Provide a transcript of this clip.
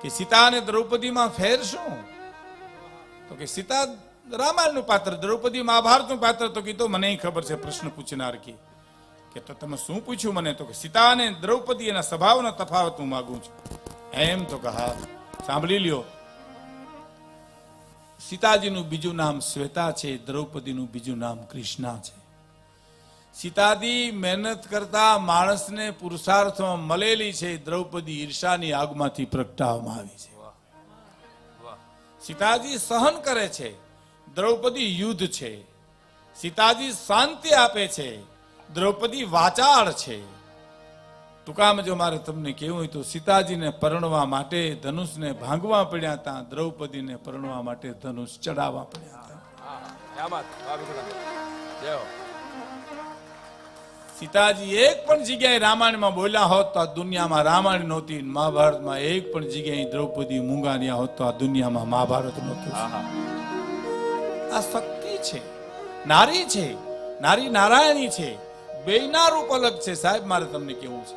કે સીતા અને દ્રૌપદીમાં ફેર શું? તો કે સીતા રામાયણનું પાત્ર, દ્રૌપદી મહાભારતનું પાત્ર, તો કીધું, મને ખબર છે પ્રશ્ન પૂછનાર કે કે તો તમે શું પૂછ્યું મને? તો કે, સીતા અને દ્રૌપદી એના સ્વભાવનો તફાવત હું માગું છું. એમ તો કહા, સાંભળી લ્યો. સીતાજીનું બીજું નામ શ્વેતા છે, દ્રૌપદીનું બીજું નામ કૃષ્ણા છે. સીતાજી મહેનત કરતા માણસને પુરુષાર્થમાં મળેલી છે દ્રૌપદી ઈર્ષાની આગમાંથી પ્રગટાવવામાં આવી છે. સીતાજી સહન કરે છે. દ્રૌપદી યુદ્ધ છે. સીતાજી શાંતિ આપે છે. દ્રૌપદી વાચાળ છે. ટૂંકામાં જો મારે તમને કહેવું હોય તો સીતાજીને પરણવા માટે ધનુષને ભાંગવા પડ્યા હતા દ્રૌપદીને પરણવા માટે ધનુષ ચડાવવા પડ્યા હતા. સીતાજી એક પણ જગ્યાએ રામાયણમાં બોલ્યા હોત તો આ દુનિયામાં રામાયણ નહોતી મહાભારતમાં એક પણ જગ્યાએ દ્રૌપદી મૂંગાન્યા હોત તો આ દુનિયામાં મહાભારત નહોતું. આ શક્તિ છે નારી છે નારી નારાયણી છે બેયના રૂપ અલગ છે. સાહેબ મારે તમને કેવું છે.